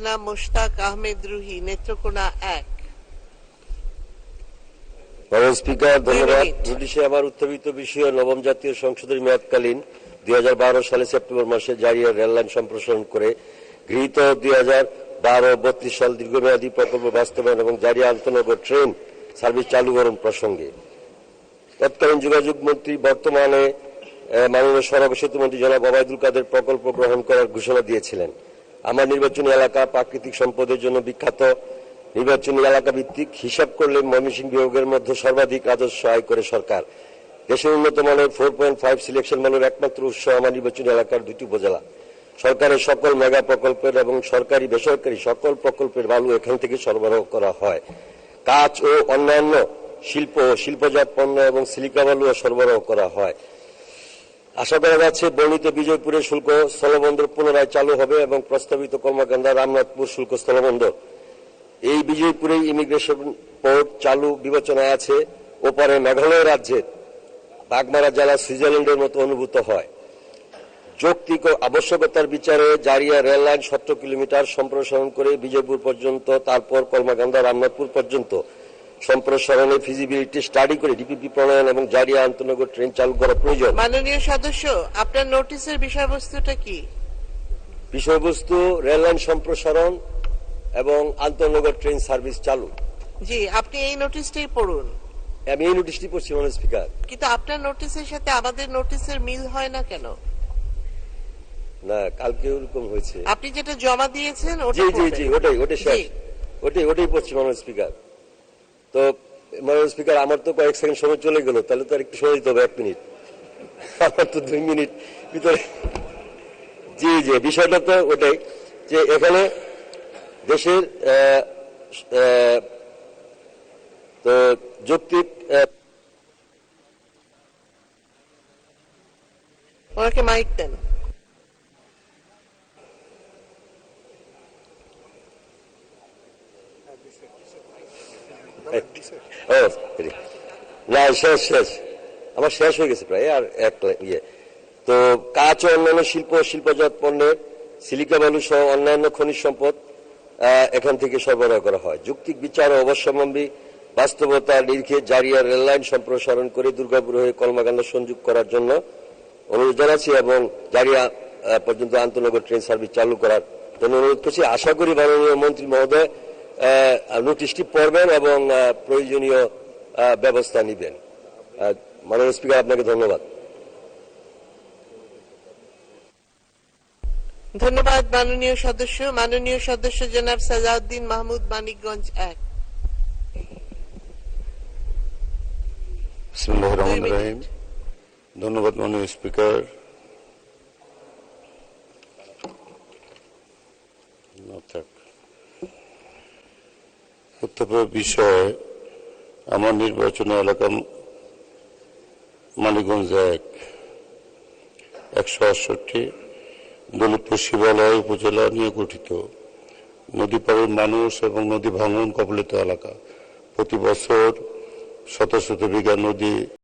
জনাব মোশতাক আহমেদ রুহি নেত্রকোনা এক। মাননীয় স্পিকার ধন্যবাদ। আমার উত্থাপিত বিষয়ে নবম জাতীয় সংসদের মেয়াদকালীন দুই সালে সেপ্টেম্বর মাসে জারি রেললাইন সম্প্রসারণ করে গৃহীত দুই হাজার বারো বত্রিশ সাল দীর্ঘমেয়াদী প্রকল্প বাস্তবায়ন এবং জারি আন্তনগর ট্রেন সার্ভিস চালুকরণ প্রসঙ্গে। তৎকালীন যোগাযোগ মন্ত্রী বর্তমানে মাননীয় সড়ক সেতু মন্ত্রী জনাব ওবায়দুল কাদের প্রকল্প গ্রহণ করার ঘোষণা দিয়েছিলেন। আমার নির্বাচনী এলাকা প্রাকৃতিক সম্পদের জন্য বিখ্যাত। নির্বাচনী এলাকা ভিত্তিক হিসাব করলে ময়মনসিংহ বিভাগের মধ্যে সর্বাধিক রাজস্ব আয় করে সরকার। দেশের উন্নত মানের ফোর পয়েন্ট ফাইভ সিলেকশন মানের একমাত্র উৎস আমার নির্বাচনী এলাকার দুটি উপজেলা। সরকারের সকল মেগা প্রকল্পের এবং সরকারি, বেসরকারি সকল প্রকল্পের বালু এখান থেকে সরবরাহ করা হয়। কাঁচ ও অন্যান্য শিল্প, শিল্পজাত পণ্য এবং সিলিকা বালুও সরবরাহ করা হয়। আশা করা যাচ্ছে বর্ণিত বিজয়পুরের শুল্ক স্থলবন্দর পুনরায় চালু হবে এবং প্রস্তাবিত কর্মকাণ্ডা রামনাথপুর শুল্ক স্থলবন্দর। এই বিজয়পুরে ইমিগ্রেশন পোর্ট চালু বিবেচনায় আছে। ওপারে মেঘালয় রাজ্যের বাগমারা জেলা সুইজারল্যান্ডের মতো অনুভূত হয়। যৌক্তিক আবশ্যকতার বিচারে জারিয়া রেল লাইন সতেরো কিলোমিটার সম্প্রসারণ করে বিজয়পুর পর্যন্ত, তারপর কর্মাকান্দা রামনাথপুর পর্যন্ত। সম্প্রসারণে ফিজিবিলিটি স্টাডি করে ডিপিপি প্রণয়ন এবং জারিয়া আন্তনগর ট্রেন চালু করা প্রয়োজন। মাননীয় সদস্য আপনার নোটিশের বিষয়বস্তুটা কি? বিষয়বস্তু রেল লাইন সম্প্রসারণ এবং আন্তনগর ট্রেন সার্ভিস চালু। জি আপনি এই নোটিশটাই পড়ুন। আমি এই নোটিশটি পড়ছি মাননীয় স্পিকার কিন্তু আপনার নোটিশের সাথে আমাদের নোটিশের মিল হয় না কেন? না কালকে ওরকম হয়েছে। আপনি যেটা জমা দিয়েছেন জি ওটা জি জি পড়বেন। ওটাই ওটাই শেষ। ওটাই ওটাই পড়ছি মাননীয় স্পিকার তো মাননীয় স্পিকার আমার তো কয়েক সেকেন্ড সময় চলে গেল, তাহলে তো একটু সময় দিতে হবে, এক মিনিট। আমার তো দুই মিনিট ভিতরে। জি জি, বিষয়টা তো ওটাই যে এখানে দেশের তো যৌক্তিক ওনাকে মাইক দেন? না শেষ শেষ। আমার শেষ হয়ে গেছে প্রায়, আর এক ইয়ে। তো কাঁচ ও অন্যান্য শিল্প শিল্পজাত পণ্যের সিলিকা বালু সহ অন্যান্য খনিজ সম্পদ এখান থেকে সরবরাহ করা হয়। যুক্তিক বিচার ও অবশ্যম্বী বাস্তবতার নিরিখে জারিয়া রেললাইন সম্প্রসারণ করে দুর্গাপুর হয়ে কলমাকান্দা সংযোগ করার জন্য অনুরোধ জানাচ্ছি এবং জারিয়া পর্যন্ত আন্তনগর ট্রেন সার্ভিস চালু করার জন্য অনুরোধ করছি। আশা করি মাননীয় মন্ত্রী মহোদয় নোটিশটি পড়বেন এবং প্রয়োজনীয় ব্যবস্থা নেবেন। মাননীয় স্পিকার আপনাকে ধন্যবাদ। ধন্যবাদ মাননীয় সদস্য। মাননীয় সদস্য জনাব সাজাউদ্দিন মাহমুদ মানিকগঞ্জ এক। ধন্যবাদ মাননীয় স্পিকার। থাক। উত্তপ্ত বিষয় আমার নির্বাচনী এলাকা মানিকগঞ্জ এক, একশো আটষট্টি দলিতপুর শিবালয় উপজেলা নিয়ে গঠিত। নদী পাড়ের মানুষ এবং নদী ভাঙন কবলিত এলাকা। প্রতি বছর শত শত বিঘা নদী